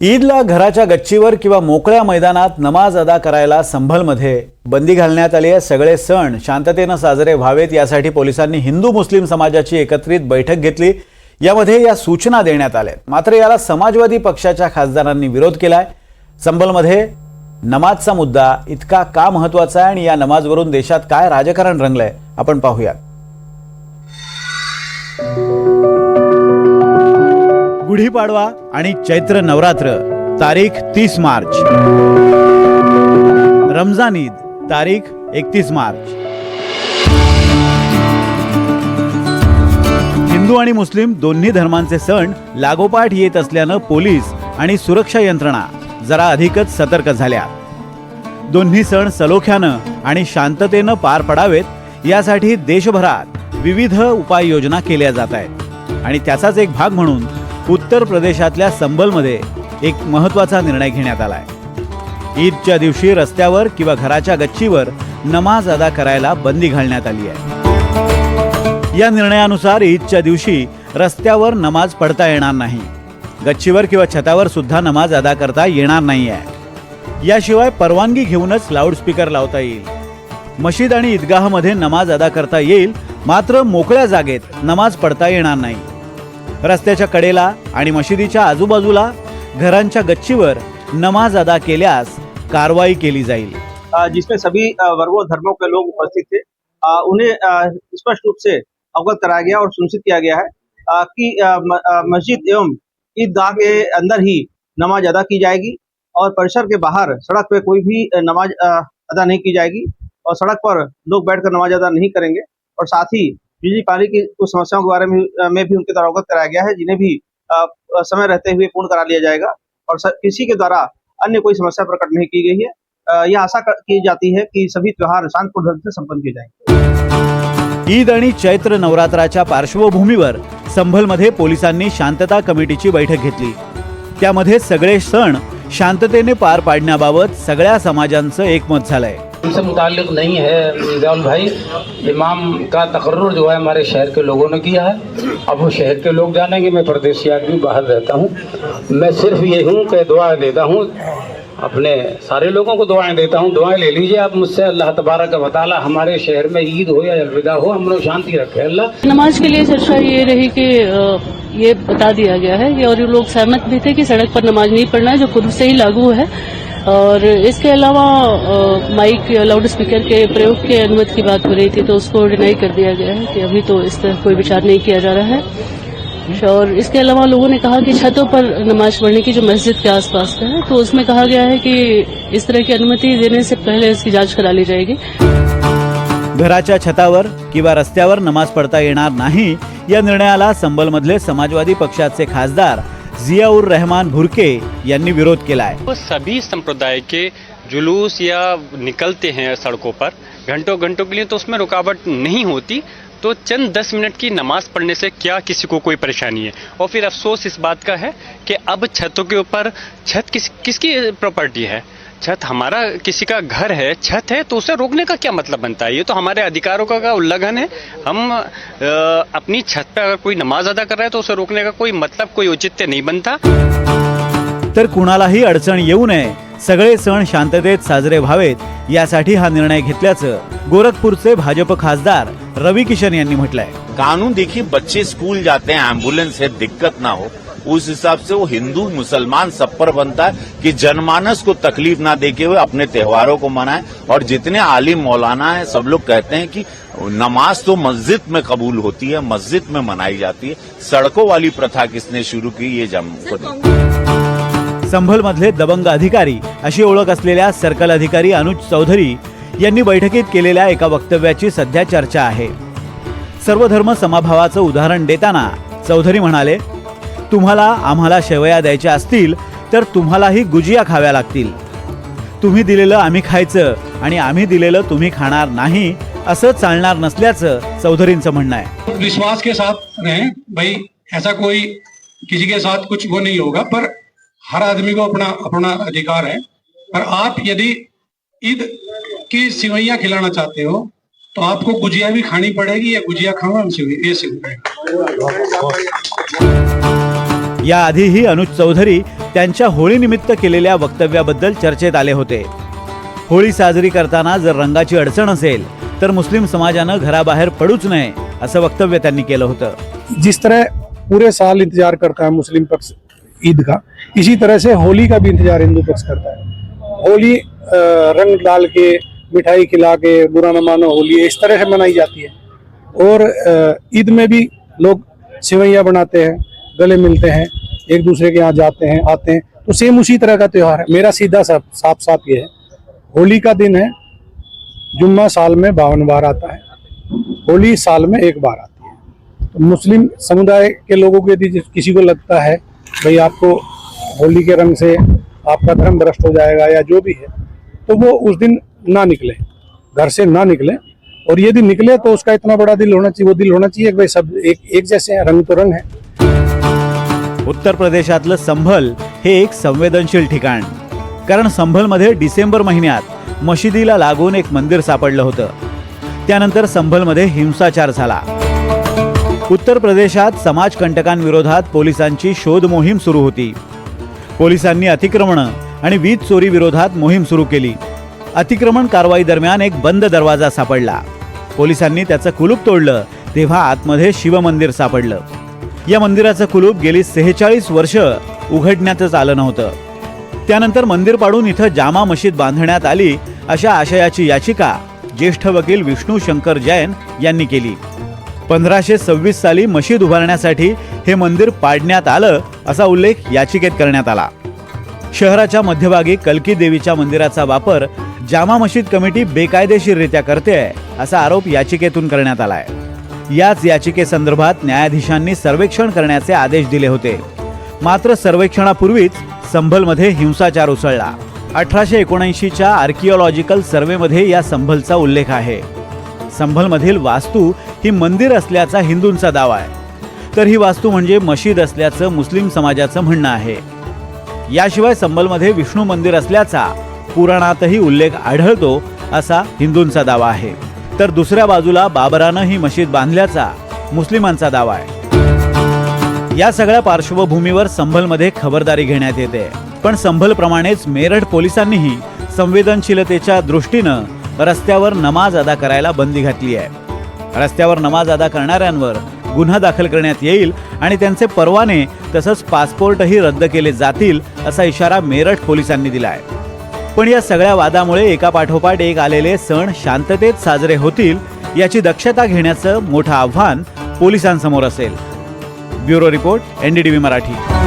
ईदला घराच्या गच्चीवर किंवा मोकळ्या मैदानात नमाज अदा करायला संभलमध्ये. बंदी घालण्यात आली आहे सगळे सण. शांततेनं साजरे व्हावेत यासाठी पोलिसांनी हिंदू मुस्लिम समाजाची एकत्रित बैठक घेतली. यामध्ये या सूचना देण्यात आल्या मात्र याला समाजवादी पक्षाच्या खासदारांनी विरोध केलाय. संभलमध्ये नमाजचा मुद्दा इतका का महत्त्वाचा आहे आणि या नमाजवरून देशात काय राजकारण रंगलंय? आपण पाहूयात. गुढीपाडवा आणि चैत्र नवरात्र तारीख तीस मार्च. रमजान ईद तारीख एकतीस मार्च. हिंदू आणि मुस्लिम दोन्ही धर्मांचे सण लागोपाठ येत असल्यानं पोलीस आणि सुरक्षा यंत्रणा जरा अधिकच सतर्क झाल्या. दोन्ही सण सलोख्यानं आणि शांततेनं पार पडावेत यासाठी देशभरात विविध उपाययोजना केल्या जात आहेत. आणि त्याचाच एक भाग म्हणून उत्तर प्रदेशातल्या संबलमध्ये एक महत्त्वाचा निर्णय घेण्यात आलाय. ईदच्या दिवशी रस्त्यावर किंवा घराच्या गच्चीवर नमाज अदा करायला बंदी घालण्यात आली आहे. या निर्णयानुसार ईदच्या दिवशी रस्त्यावर नमाज पडता येणार नाही. गच्चीवर किंवा छतावर सुद्धा नमाज अदा करता येणार नाही आहे याशिवाय परवानगी घेऊनच लाऊडस्पीकर लावता येईल. मशीद आणि ईदगाहमध्ये नमाज अदा करता येईल मात्र मोकळ्या जागेत नमाज पडता येणार नाही. रस्त्याच्या कडेला आणि मशिदीच्या आजूबाजूला घरांच्या गच्चीवर नमाज अदा केल्यास कारवाई केली जाईल. अ, जिसमें सभी वर्गों धर्मों के लोग उपस्थित थे अ, उन्हें स्पष्ट रूप से अवगत कराया गया और सुनिश्चित किया गया है अ, कि मस्जिद एवं ईदगाह के अंदर ही नमाज अदा की जाएगी और परिसर के बाहर सड़क पे कोई भी नमाज अदा नहीं की जाएगी और सड़क पर लोग बैठकर नमाज अदा नहीं करेंगे और साथ ही बिजली पानी की कुछ समस्याओं के बारे में में भी उनके द्वारा अवगत कराया गया है जिन्हें भी आ, समय रहते हुए पूर्ण करा लिया जाएगा और किसी के द्वारा अन्य कोई समस्या प्रकट नहीं की गई है। यह आशा की जाती है कि सभी त्योहार शांतपूर्ण ढंग से संपन्न किए जाएंगे। ईद आणि चैत्र नवरात्राच्या पार्श्वभूमीवर संभलमध्ये पोलिसांनी शांतता कमिटीची बैठक घेतली. त्यामध्ये सगळे सण शांततेने पार पाडण्याबाबत सगळ्या समाजांचं एकमत झालंय. हमसे मुतालिक नहीं है राहुल भाई। इमाम का तकर्र जो है हमारे शहर के लोगों ने किया है। अब वो शहर के लोग जानेंगे, मैं परदेसी आदमी बाहर रहता हूँ। मैं सिर्फ़ ये हूँ कि दुआएँ देता हूँ। अपने सारे लोगों को दुआएँ देता हूँ। दुआएँ ले लीजिए आप मुझसे, अल्लाह तबारक व ताला हमारे शहर में ईद हो या अलविदा हो, हम लोग शांति रखे, अल्लाह। नमाज़ के लिए चर्चा ये रही कि ये बता दिया गया है कि और ये लोग सहमत भी थे कि सड़क पर नमाज़ नहीं पढ़ना है, जो खुद से ही लागू है। और इसके अलावा माइक या लाउड स्पीकर के प्रयोग के अनुमति की बात हो रही थी तो उसको डिनाई कर दिया गया है कि अभी तो इस तरह कोई विचार नहीं किया जा रहा है। और इसके अलावा लोगों ने कहा कि छतों पर नमाज़ पढ़ने की जो मस्जिद के आसपास का है तो उसमें कहा गया है कि इस तरह की अनुमति देने से पहले इसकी जाँच करा ली जाएगी। घराच्या छतावर किंवा रस्त्यावर नमाज़ पडता येणार नाही, या निर्णयाला संबलमधले समाजवादी पक्षाचे खासदार जियाउर रहमान भुरके यांनी विरोध केलाय. वो सभी संप्रदाय के जुलूस या निकलते हैं सड़कों पर घंटों घंटों के लिए तो उसमें रुकावट नहीं होती तो चंद दस मिनट की नमाज़ पढ़ने से क्या किसी को कोई परेशानी है? और फिर अफसोस इस बात का है कि अब छतों के ऊपर, छत किस, किसकी प्रॉपर्टी है? छत हमारा किसी का घर है छत है तो उसे रोकने का क्या मतलब बनता है? ये तो हमारे अधिकारों का, का उल्लंघन है। हम अ, अपनी छत पर अगर कोई नमाज अदा कर रहा है तो उसे रोकने का कोई मतलब कोई औचित्य नहीं बनता। तर कुणालाही अडचण येऊ नये. सगळे सण शांततेत साजरे व्हावेत यासाठी हा निर्णय घेतल्याचं गोरखपूरचे भाजप खासदार रवी किशन यांनी म्हटलंय. कानून देखिए बच्चे स्कूल जाते हैं एम्बुलेंस है दिक्कत ना हो. उस हिसाब से वो हिंदू मुसलमान सब पर बनता है कि जनमानस को तकलीफ ना देके हुए अपने त्योहारों को मनाएं। और जितने आलिम मौलाना है सब लोग कहते हैं कि नमाज तो मस्जिद में कबूल होती है मस्जिद में मनाई जाती है। सड़कों वाली प्रथा किसने शुरू की ये जम संभलमधले दबंग अधिकारी अशी ओळख असलेल्या सर्कल अधिकारी अनुज चौधरी यांनी बैठकीत केलेल्या एका वक्तव्याची सध्या चर्चा आहे. सर्वधर्म समभावाचं उदाहरण देताना चौधरी म्हणाले तुम्हाला आम्हाला शेवया द्यायच्या असतील तर तुम्हालाही गुजिया खाव्या लागतील. तुम्ही दिलेलं आम्ही खायचं आणि आम्ही दिलेलं तुम्ही खाणार नाही असं चालणार नसल्याचं चौधरींचं म्हणणं आहे. विश्वास के साथ रहे भाई ऐसा कोई किसी के साथ कुछ वो नहीं होगा पर हर आदमी को अपना अपना अधिकार है। पर आप यदि ईद की सिवैया खिलाना चाहते हो तो आपको गुजिया भी खानी पड़ेगी या गुजिया खाओ हम सिवैया ये सिवैया। याआधीही अनुज चौधरी त्यांच्या होळीनिमित्त केलेल्या वक्तव्याबद्दल चर्चेत आले होते. होळी साजरी करताना जर रंगाची अडचण असेल तर मुस्लिम समाजानं घराबाहेर पडूच नये असं वक्तव्य त्यांनी केलं होतं. जिस तरह पूरे साल इंतजार करता है मुस्लिम पक्ष ईद का इसी तरह से होली का भी इंतजार हिंदू पक्ष करता है। होली रंग डाल के मिठाई खिला के बुरा न मानो होली इस तरह से मनाई जाती है। और ईद में भी लोग सिवैयाँ बनाते हैं गले मिलते हैं। एक दूसरे के यहाँ जाते हैं, आते हैं। तो सेम उसी तरह का त्यौहार है। मेरा सीधा सा साफ़ साफ़ ये है। होली का दिन है, जुम्मा साल में बावन बार आता है। होली साल में एक बार आती है। तो मुस्लिम समुदाय के लोगों को यदि किसी को लगता है, भाई आपको होली के रंग से आपका धर्म भ्रष्ट हो जाएगा या जो भी है तो वो उस दिन ना निकले। घर से ना निकले। और यदि निकले तो उसका इतना बड़ा दिल होना चाहिए, वो दिल होना चाहिए कि भाई सब एक एक जैसे हैं, रंग तो रंग है। उत्तर प्रदेशातलं संभल हे एक संवेदनशील ठिकाण. कारण संभलमध्ये डिसेंबर महिन्यात मशिदीला लागून एक मंदिर सापडलं होतं. त्यानंतर संभलमध्ये हिंसाचार झाला. उत्तर प्रदेशात समाजकंटकांविरोधात पोलिसांची शोध मोहीम सुरू होती. पोलिसांनी अतिक्रमणं आणि वीज चोरी विरोधात मोहीम सुरू केली. अतिक्रमण कारवाई दरम्यान एक बंद दरवाजा सापडला. पोलिसांनी त्याचं कुलूप तोडलं तेव्हा आतमध्ये शिवमंदिर सापडलं. या मंदिराचं कुलूप गेली सेहेचाळीस वर्ष उघडण्यातच आलं नव्हतं. त्यानंतर मंदिर पाडून इथं जामा मशीद बांधण्यात आली अशा आशयाची याचिका ज्येष्ठ वकील विष्णू शंकर जैन यांनी केली. पंधराशे सव्वीस साली मशीद उभारण्यासाठी हे मंदिर पाडण्यात आलं असा उल्लेख याचिकेत करण्यात आला. शहराच्या मध्यभागी कलकी देवीच्या मंदिराचा वापर जामा मशीद कमिटी बेकायदेशीररित्या करते असा आरोप याचिकेतून करण्यात आला आहे याच याचिकेसंदर्भात न्यायाधीशांनी सर्वेक्षण करण्याचे आदेश दिले होते. मात्र सर्वेक्षणापूर्वीच संभलमध्ये हिंसाचार उसळला. अठराशे एकोणऐंशीच्या आर्किओलॉजिकल सर्वेमध्ये या संभलचा उल्लेख आहे. संभलमधील वास्तू ही मंदिर असल्याचा हिंदूंचा दावा आहे. तर ही वास्तू म्हणजे मशीद असल्याचं मुस्लिम समाजाचं म्हणणं आहे. याशिवाय संभलमध्ये विष्णू मंदिर असल्याचा पुराणातही उल्लेख आढळतो असा हिंदूंचा दावा आहे. तर दुसऱ्या बाजूला बाबरानं ही मशीद बांधल्याचा मुस्लिमांचा दावा आहे. या सगळ्या पार्श्वभूमीवर संभलमध्ये खबरदारी घेण्यात येते. पण संभलप्रमाणेच मेरठ पोलिसांनीही संवेदनशीलतेच्या दृष्टीनं रस्त्यावर नमाज अदा करायला बंदी घातली आहे. रस्त्यावर नमाज अदा करणाऱ्यांवर गुन्हा दाखल करण्यात येईल आणि त्यांचे परवाने तसंच पासपोर्टही रद्द केले जातील असा इशारा मेरठ पोलिसांनी दिला आहे पण या सगळ्या वादामुळे एका पाठोपाठ एक आलेले सण शांततेत साजरे होतील याची दक्षता घेण्याचं मोठं आव्हान पोलिसांसमोर असेल. Bureau report NDTV Marathi.